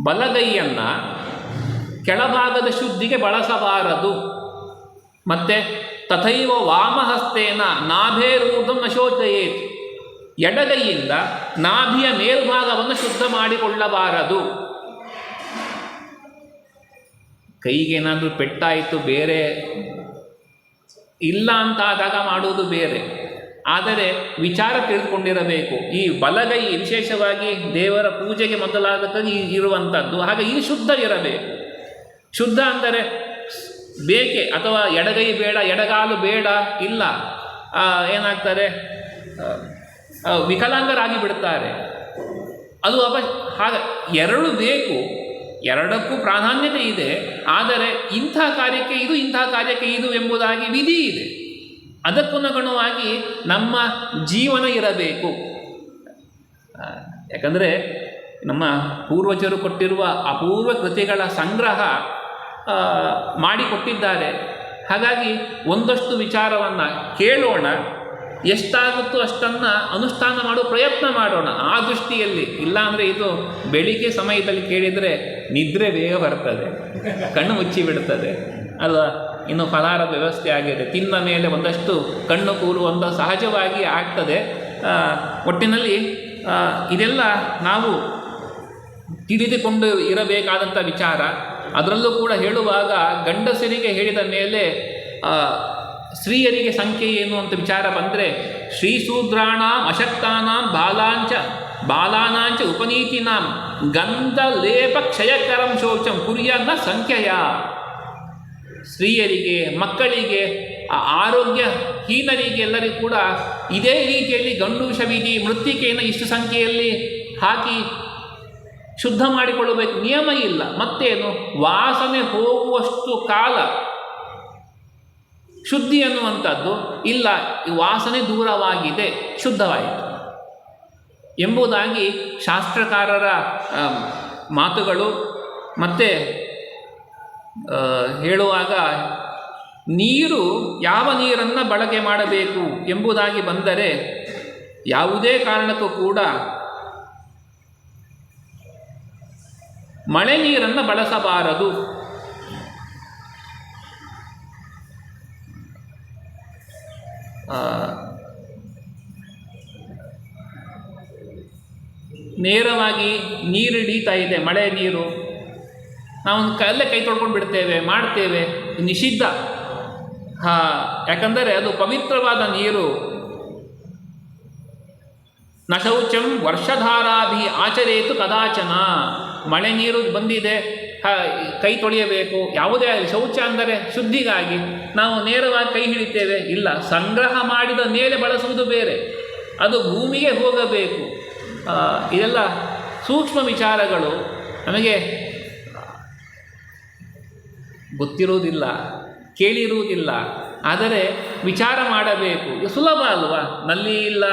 ಬಲಗೈಯನ್ನು ಕೆಳಭಾಗದ ಶುದ್ಧಿಗೆ ಬಳಸಬಾರದು. ಮತ್ತು ತಥೈವ ವಾಮಹಸ್ತೇನ ನಾಭೇರೂಢಂ ನ ಶೋಚಯೇತ್. ಎಡಗೈಯಿಂದ ನಾಭಿಯ ಮೇಲ್ಭಾಗವನ್ನು ಶುದ್ಧ ಮಾಡಿಕೊಳ್ಳಬಾರದು. ಕೈಗೇನಾದರೂ ಪೆಟ್ಟಾಯಿತು, ಬೇರೆ ಇಲ್ಲ ಅಂತಾದಾಗ ಮಾಡುವುದು ಬೇರೆ. ಆದರೆ ವಿಚಾರ ತಿಳಿದುಕೊಂಡಿರಬೇಕು. ಈ ಬಲಗೈ ವಿಶೇಷವಾಗಿ ದೇವರ ಪೂಜೆಗೆ ಮೊದಲಾದಕ್ಕಾಗಿ ಇರುವಂಥದ್ದು. ಹಾಗೆ ಈ ಶುದ್ಧ ಇರಬೇಕು. ಶುದ್ಧ ಅಂದರೆ ಬೇಕೆ ಅಥವಾ ಎಡಗೈ ಬೇಡ, ಎಡಗಾಲು ಬೇಡ, ಇಲ್ಲ. ಏನಾಗ್ತಾರೆ? ವಿಕಲಾಂಗರಾಗಿ ಬಿಡ್ತಾರೆ. ಅದು ಅವ ಹಾಗೆ ಎರಡು ಬೇಕು. ಎರಡಕ್ಕೂ ಪ್ರಾಧಾನ್ಯತೆ ಇದೆ. ಆದರೆ ಇಂಥ ಕಾರ್ಯಕ್ಕೆ ಇದು, ಇಂಥ ಕಾರ್ಯಕ್ಕೆ ಇದು ಎಂಬುದಾಗಿ ವಿಧಿ ಇದೆ. ಅದಕ್ಕನುಗುಣವಾಗಿ ನಮ್ಮ ಜೀವನ ಇರಬೇಕು. ಯಾಕಂದರೆ ನಮ್ಮ ಪೂರ್ವಜರು ಕೊಟ್ಟಿರುವ ಅಪೂರ್ವ ಕೃತಿಗಳ ಸಂಗ್ರಹ ಮಾಡಿಕೊಟ್ಟಿದ್ದಾರೆ. ಹಾಗಾಗಿ ಒಂದಷ್ಟು ವಿಚಾರವನ್ನು ಕೇಳೋಣ, ಎಷ್ಟಾಗುತ್ತೋ ಅಷ್ಟನ್ನು ಅನುಷ್ಠಾನ ಮಾಡೋ ಪ್ರಯತ್ನ ಮಾಡೋಣ ಆ ದೃಷ್ಟಿಯಲ್ಲಿ. ಇಲ್ಲಾಂದರೆ ಇದು ಬೆಳಿಗ್ಗೆ ಸಮಯದಲ್ಲಿ ಕೇಳಿದರೆ ನಿದ್ರೆ ಬೇಗ ಬರ್ತದೆ, ಕಣ್ಣು ಮುಚ್ಚಿ ಬಿಡ್ತದೆ, ಅಲ್ವಾ? ಇನ್ನು ಫಲಾರದ ವ್ಯವಸ್ಥೆ ಆಗಿದೆ. ತಿಂದ ಮೇಲೆ ಒಂದಷ್ಟು ಕಣ್ಣು ಕೂರುವಂಥ ಸಹಜವಾಗಿ ಆಗ್ತದೆ. ಒಟ್ಟಿನಲ್ಲಿ ಇದೆಲ್ಲ ನಾವು ತಿಳಿದುಕೊಂಡು ಇರಬೇಕಾದಂಥ ವಿಚಾರ. ಅದರಲ್ಲೂ ಕೂಡ ಹೇಳುವಾಗ ಗಂಡಸರಿಗೆ ಹೇಳಿದ ಮೇಲೆ ಸ್ತ್ರೀಯರಿಗೆ ಸಂಖ್ಯೆ ಏನು ಅಂತ ವಿಚಾರ ಬಂದರೆ, ಶ್ರೀಶೂದ್ರಾಣಾಂ ಅಶಕ್ತಾನಾಂ ಬಾಲಾಂಚ, ಬಾಲಾನಾಂಚ ಉಪನೀತಿನಾಂ ಗಂಧ ಲೇಪ ಕ್ಷಯಕರಂ ಶೌಚಂ ಕುರಿಯನ್ನ ಸಂಖ್ಯೆಯ. ಸ್ತ್ರೀಯರಿಗೆ, ಮಕ್ಕಳಿಗೆ ಆರೋಗ್ಯ ಹೀನರಿಗೆ ಎಲ್ಲರಿಗೂ ಕೂಡ ಇದೇ ರೀತಿಯಲ್ಲಿ ಗಂಡು ವಿಧಿ ಮೃತ್ತಿಕೆಯನ್ನು ಇಷ್ಟು ಸಂಖ್ಯೆಯಲ್ಲಿ ಹಾಕಿ ಶುದ್ಧ ಮಾಡಿಕೊಳ್ಳಬೇಕು. ನಿಯಮ ಇಲ್ಲ. ಮತ್ತೇನು? ವಾಸನೆ ಹೋಗುವಷ್ಟು ಕಾಲ ಶುದ್ಧಿ ಅನ್ನುವಂಥದ್ದು ಇಲ್ಲ. ವಾಸನೆ ದೂರವಾಗಿದೆ. ಶುದ್ಧವಾಯಿತು. ಎಂಬುದಾಗಿ ಶಾಸ್ತ್ರಕಾರರ ಮಾತುಗಳು. ಮತ್ತು ಹೇಳುವಾಗ, ನೀರು ಯಾವ ನೀರನ್ನು ಬಳಕೆ ಮಾಡಬೇಕು ಎಂಬುದಾಗಿ ಬಂದರೆ ಯಾವುದೇ ಕಾರಣಕ್ಕೂ ಕೂಡ ಮಳೆ ನೀರನ್ನು ಬಳಸಬಾರದು. ನೇರವಾಗಿ ನೀರು ಹಿಡೀತಾ ಇದೆ ಮಳೆ ನೀರು. ನಾವು ಅಲ್ಲೇ ಕೈ ತೊಳ್ಕೊಂಡು ಬಿಡ್ತೇವೆ, ಮಾಡ್ತೇವೆ. ನಿಷಿದ್ಧ. ಹಾ, ಯಾಕಂದರೆ ಅದು ಪವಿತ್ರವಾದ ನೀರು. ನ ಶೌಚಂ ವರ್ಷಧಾರಾಭಿ ಆಚರೇತು ಕದಾಚನ. ಮಳೆ ನೀರು ಬಂದಿದೆ ಕೈ ತೊಳೆಯಬೇಕು. ಯಾವುದೇ ಆಗಲಿ, ಶೌಚ ಅಂದರೆ ಶುದ್ಧಿಗಾಗಿ ನಾವು ನೇರವಾಗಿ ಕೈ ಹಿಡಿತೇವೆ. ಇಲ್ಲ, ಸಂಗ್ರಹ ಮಾಡಿದ ಮೇಲೆ ಬಳಸುವುದು ಬೇರೆ. ಅದು ಭೂಮಿಗೆ ಹೋಗಬೇಕು. ಇದೆಲ್ಲ ಸೂಕ್ಷ್ಮ ವಿಚಾರಗಳು. ನಮಗೆ ಗೊತ್ತಿರುವುದಿಲ್ಲ, ಕೇಳಿರುವುದಿಲ್ಲ. ಆದರೆ ವಿಚಾರ ಮಾಡಬೇಕು. ಸುಲಭ ಅಲ್ವಾ? ನಲ್ಲಿ ಇಲ್ಲ,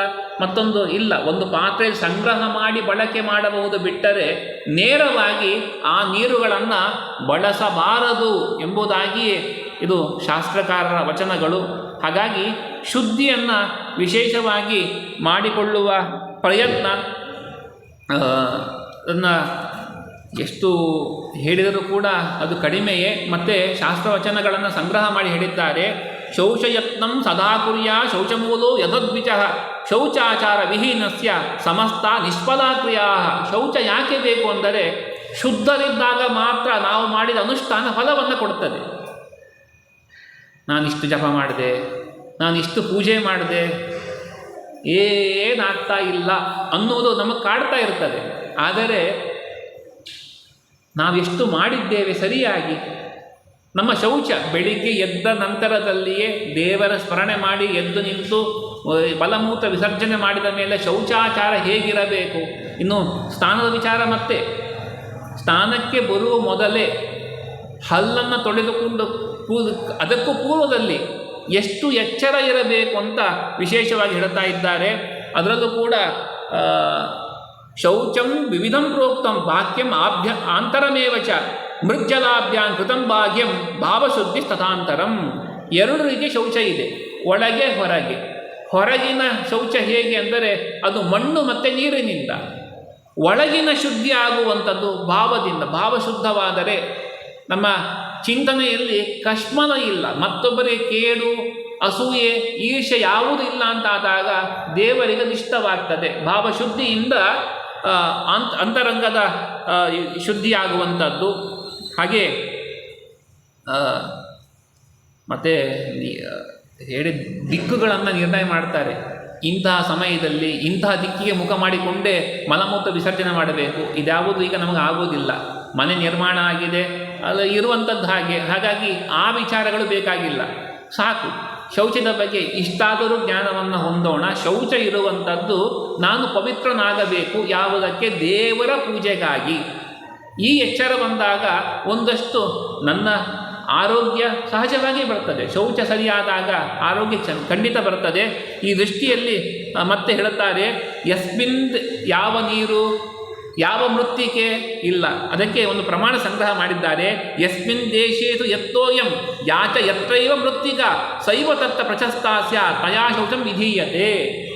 ಮತ್ತೊಂದು ಇಲ್ಲ. ಒಂದು ಪಾತ್ರೆ ಸಂಗ್ರಹ ಮಾಡಿ ಬಳಕೆ ಮಾಡಬಹುದು ಬಿಟ್ಟರೆ ನೇರವಾಗಿ ಆ ನೀರುಗಳನ್ನು ಬಳಸಬಾರದು ಎಂಬುದಾಗಿಯೇ ಇದು ಶಾಸ್ತ್ರಕಾರರ ವಚನಗಳು. ಹಾಗಾಗಿ ಶುದ್ಧಿಯನ್ನು ವಿಶೇಷವಾಗಿ ಮಾಡಿಕೊಳ್ಳುವ ಪ್ರಯತ್ನ ಅದನ್ನು ಎಷ್ಟು ಹೇಳಿದರೂ ಕೂಡ ಅದು ಕಡಿಮೆಯೇ. ಮತ್ತು ಶಾಸ್ತ್ರವಚನಗಳನ್ನು ಸಂಗ್ರಹ ಮಾಡಿ ಹೇಳಿದ್ದಾರೆ. ಶೌಚಯತ್ನಂ ಸದಾ ಕುರ್ಯ ಶೌಚಮೂಲೋ ಯಥದ್ವಿಚ ಶೌಚಾಚಾರ ವಿಹೀನಸ್ಯ ಸಮಸ್ತ ನಿಷ್ಫಲಾ ಕ್ರಿಯಾ ಶೌಚ ಯಾಕೆ ಬೇಕು ಅಂದರೆ ಶುದ್ಧರಿದ್ದಾಗ ಮಾತ್ರ ನಾವು ಮಾಡಿದ ಅನುಷ್ಠಾನ ಫಲವನ್ನು ಕೊಡುತ್ತದೆ ನಾನಿಷ್ಟು ಜಪ ಮಾಡಿದೆ, ನಾನಿಷ್ಟು ಪೂಜೆ ಮಾಡಿದೆ, ಏನಾಗ್ತಾ ಇಲ್ಲ ಅನ್ನೋದು ನಮಗೆ ಕಾಡ್ತಾ ಇರ್ತದೆ. ಆದರೆ ನಾವೆಷ್ಟು ಮಾಡಿದ್ದೇವೆ ಸರಿಯಾಗಿ? ನಮ್ಮ ಶೌಚ ಬೆಳಿಗ್ಗೆ ಎದ್ದ ನಂತರದಲ್ಲಿಯೇ ದೇವರ ಸ್ಮರಣೆ ಮಾಡಿ ಎದ್ದು ನಿಂತು ಬಲಮೂತ ವಿಸರ್ಜನೆ ಮಾಡಿದ ಮೇಲೆ ಶೌಚಾಚಾರ ಹೇಗಿರಬೇಕು? ಇನ್ನು ಸ್ನಾನದ ವಿಚಾರ ಮತ್ತೆ. ಸ್ನಾನಕ್ಕೆ ಬರುವ ಮೊದಲೇ ಹಲ್ಲನ್ನು ತೊಳೆದುಕೊಂಡು ಅದಕ್ಕೂ ಪೂರ್ವದಲ್ಲಿ ಎಷ್ಟು ಎಚ್ಚರ ಇರಬೇಕು ಅಂತ ವಿಶೇಷವಾಗಿ ಹೇಳ್ತಾ ಇದ್ದಾರೆ. ಅದರಲ್ಲೂ ಕೂಡ ಶೌಚಂ ವಿವಿಧಂ ಪ್ರೋಕ್ತಂ ವಾಕ್ಯಂ ಆಭ್ಯ ಆಂತರಮೇವ ಚ ಮೃಜ್ಜಲಾಭ್ಯಾಂ ಕೃತಂ ಭಾಗ್ಯಂ ಭಾವಶುದ್ಧಿ ತಥಾಂತರಂ ಎರಡು ರೀತಿ ಶೌಚ ಇದೆ. ಒಳಗೆ, ಹೊರಗೆ. ಹೊರಗಿನ ಶೌಚ ಹೇಗೆ ಅಂದರೆ ಅದು ಮಣ್ಣು ಮತ್ತು ನೀರಿನಿಂದ. ಒಳಗಿನ ಶುದ್ಧಿ ಆಗುವಂಥದ್ದು ಭಾವದಿಂದ, ಭಾವಶುದ್ಧವಾದರೆ ನಮ್ಮ ಚಿಂತನೆಯಲ್ಲಿ ಕಶ್ಮಲ ಇಲ್ಲ. ಮತ್ತೊಬ್ಬರಿಗೆ ಕೇಡು, ಅಸೂಯೆ ಈರ್ಷೆ ಯಾವುದೂ ಇಲ್ಲ ಅಂತಾದಾಗ ದೇವರಿಗೆ ನಿಷ್ಠವಾಗ್ತದೆ. ಭಾವಶುದ್ಧಿಯಿಂದ ಅಂತ್ ಅಂತರಂಗದ ಶುದ್ಧಿಯಾಗುವಂಥದ್ದು. ಹಾಗೆ ಮತ್ತು ಹೇಳಿ ದಿಕ್ಕುಗಳನ್ನು ನಿರ್ಣಯ ಮಾಡ್ತಾರೆ. ಇಂತಹ ಸಮಯದಲ್ಲಿ ಇಂತಹ ದಿಕ್ಕಿಗೆ ಮುಖ ಮಾಡಿಕೊಂಡೇ ಮಲಮೂತ್ರ ವಿಸರ್ಜನೆ ಮಾಡಬೇಕು. ಇದ್ಯಾವುದು ಈಗ ನಮಗೆ ಆಗೋದಿಲ್ಲ. ಮನೆ ನಿರ್ಮಾಣ ಆಗಿದೆ ಅದು ಇರುವಂಥದ್ದು ಹಾಗೆ. ಹಾಗಾಗಿ ಆ ವಿಚಾರಗಳು ಬೇಕಾಗಿಲ್ಲ. ಸಾಕು. ಶೌಚದ ಬಗ್ಗೆ ಇಷ್ಟಾದರೂ ಜ್ಞಾನವನ್ನು ಹೊಂದೋಣ. ಶೌಚ ಇರುವಂಥದ್ದು ನಾನು ಪವಿತ್ರನಾಗಬೇಕು. ಯಾವುದಕ್ಕೆ? ದೇವರ ಪೂಜೆಗಾಗಿ. ಈ ಎಚ್ಚರ ಬಂದಾಗ ಒಂದಷ್ಟು ನನ್ನ ಆರೋಗ್ಯ ಸಹಜವಾಗಿ ಬರ್ತದೆ. ಶೌಚ ಸರಿಯಾದಾಗ ಆರೋಗ್ಯ ಚ ಖಂಡಿತ ಬರ್ತದೆ. ಈ ದೃಷ್ಟಿಯಲ್ಲಿ ಮತ್ತೆ ಹೇಳುತ್ತಾರೆ ಯಸ್ಮಿನ್ ಯಾವ ನೀರು ಯಾವ ಮೃತ್ತಿಕೆ ಇಲ್ಲ. ಅದಕ್ಕೆ ಒಂದು ಪ್ರಮಾಣ ಸಂಗ್ರಹ ಮಾಡಿದ್ದಾರೆ. ಯಸ್ಮಿನ್ ದೇಶೇತು ಯತ್ತೋಯಂ. ಯಾಚ ಯತ್ರೈವ ಮೃತ್ತಿಕ. ಸೈವ ತತ್ತ ಪ್ರಶಸ್ತಾಸ್ಯ ತಯಾ ಶೌಚಂ ವಿಧೀಯತೆ.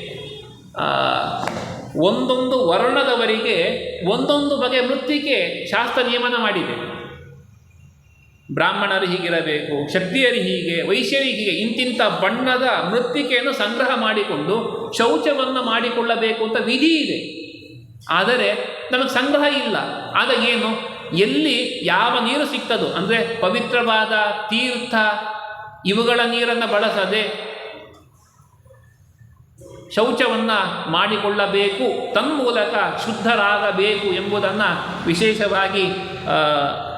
ಒಂದೊಂದು ವರ್ಣದವರಿಗೆ ಒಂದೊಂದು ಬಗೆ ಮೃತ್ತಿಕೆ ಶಾಸ್ತ್ರ ನಿಯಮನ ಮಾಡಿದೆ. ಬ್ರಾಹ್ಮಣರು ಹೀಗಿರಬೇಕು, ಕ್ಷತ್ರಿಯರು ಹೀಗೆ ವೈಶ್ಯರಿಗೆ ಹೀಗೆ, ಇಂತಿಂಥ ಬಣ್ಣದ ಮೃತ್ತಿಕೆಯನ್ನು ಸಂಗ್ರಹ ಮಾಡಿಕೊಂಡು ಶೌಚವನ್ನು ಮಾಡಿಕೊಳ್ಳಬೇಕು ಅಂತ ವಿಧಿ ಇದೆ. ಆದರೆ ನಮಗೆ ಸಂಗ್ರಹ ಇಲ್ಲ. ಆಗ ಏನು? ಎಲ್ಲಿ ಯಾವ ನೀರು ಸಿಗ್ತದೋ ಅಂದರೆ ಪವಿತ್ರವಾದ ತೀರ್ಥ ಇವುಗಳ ನೀರನ್ನು ಬಳಸದೆ ಶೌಚವನ್ನು ಮಾಡಿಕೊಳ್ಳಬೇಕು, ತನ್ಮೂಲಕ ಶುದ್ಧರಾಗಬೇಕು ಎಂಬುದನ್ನು ವಿಶೇಷವಾಗಿ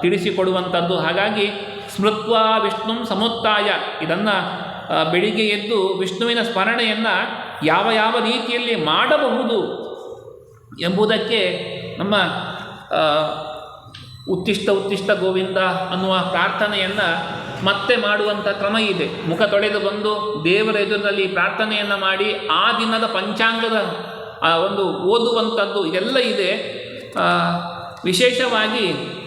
ತಿಳಿಸಿಕೊಡುವಂಥದ್ದು. ಹಾಗಾಗಿ ಸ್ಮೃತ್ವ ವಿಷ್ಣು ಸಮುತ್ತಾಯ. ಇದನ್ನು ಬೆಳಿಗ್ಗೆ ಎದ್ದು ವಿಷ್ಣುವಿನ ಸ್ಮರಣೆಯನ್ನು ಯಾವ ಯಾವ ರೀತಿಯಲ್ಲಿ ಮಾಡಬಹುದು ಎಂಬುದಕ್ಕೆ ನಮ್ಮ ಉತ್ತಿಷ್ಟ ಉತ್ತಿಷ್ಟ ಗೋವಿಂದ ಅನ್ನುವ ಪ್ರಾರ್ಥನೆಯನ್ನು ಮತ್ತೆ ಮಾಡುವಂಥ ಕ್ರಮ ಇದೆ. ಮುಖ ತೊಳೆದು ಬಂದು ದೇವರ ಎದುರಿನಲ್ಲಿ ಪ್ರಾರ್ಥನೆಯನ್ನು ಮಾಡಿ ಆ ದಿನದ ಪಂಚಾಂಗದ, ಆ, ಒಂದು ಓದುವಂಥದ್ದು ಎಲ್ಲ ಇದೆ. ವಿಶೇಷವಾಗಿ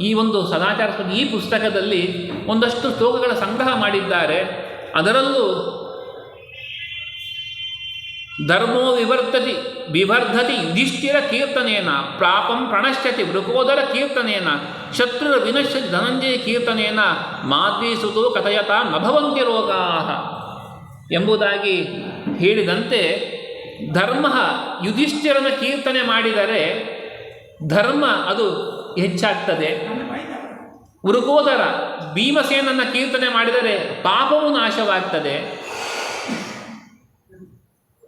ಈ ಒಂದು ಸದಾಚಾರ ಈ ಪುಸ್ತಕದಲ್ಲಿ ಒಂದಷ್ಟು ಶ್ಲೋಕಗಳ ಸಂಗ್ರಹ ಮಾಡಿದ್ದಾರೆ. ಅದರಲ್ಲೂ ಧರ್ಮೋ ವಿವರ್ತತಿ, ವಿವರ್ಧತಿ ಯುಧಿಷ್ಠಿರ ಕೀರ್ತನೇನ, ಪ್ರಾಪಂ ಪ್ರಣಶ್ಯತಿ ಮೃಗೋದರ ಕೀರ್ತನೇನ, ಶತ್ರುರ ವಿನಶ್ಯತಿ ಧನಂಜಯ ಕೀರ್ತನೇನ ಮಾದ್ವೀಸುತು ಕಥಯತ ನಭವಂತಿ ರೋಗಾ ಎಂಬುದಾಗಿ ಹೇಳಿದಂತೆ ಧರ್ಮ ಯುಧಿಷ್ಠಿರನ ಕೀರ್ತನೆ ಮಾಡಿದರೆ ಧರ್ಮ ಅದು ಹೆಚ್ಚಾಗ್ತದೆ. ಮೃಗೋದರ ಭೀಮಸೇನನ್ನು ಕೀರ್ತನೆ ಮಾಡಿದರೆ ಪಾಪವು ನಾಶವಾಗ್ತದೆ.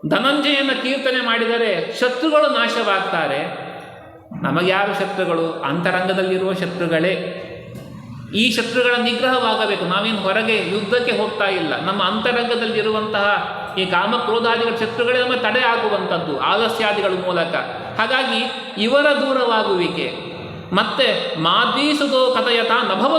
ಧನಂಜಯನ ಕೀರ್ತನೆ ಮಾಡಿದರೆ ಶತ್ರುಗಳು ನಾಶವಾಗ್ತಾರೆ. ನಮಗೆ ಯಾರು ಶತ್ರುಗಳು? ಅಂತರಂಗದಲ್ಲಿರುವ ಶತ್ರುಗಳೇ. ಈ ಶತ್ರುಗಳ ನಿಗ್ರಹವಾಗಬೇಕು. ನಾವೇನು ಹೊರಗೆ ಯುದ್ಧಕ್ಕೆ ಹೋಗ್ತಾ ಇಲ್ಲ. ನಮ್ಮ ಅಂತರಂಗದಲ್ಲಿರುವಂತಹ ಈ ಕಾಮಕ್ರೋಧಾದಿಗಳ ಶತ್ರುಗಳೇ ನಮ್ಮ ತಡೆ ಆಗುವಂಥದ್ದು, ಆಲಸ್ಯಾದಿಗಳ ಮೂಲಕ. ಹಾಗಾಗಿ ಇವರ ದೂರವಾಗುವಿಕೆ. ಮತ್ತೆ ಮಾದೀಸುದೋ ಕಥಯತ ನಭವ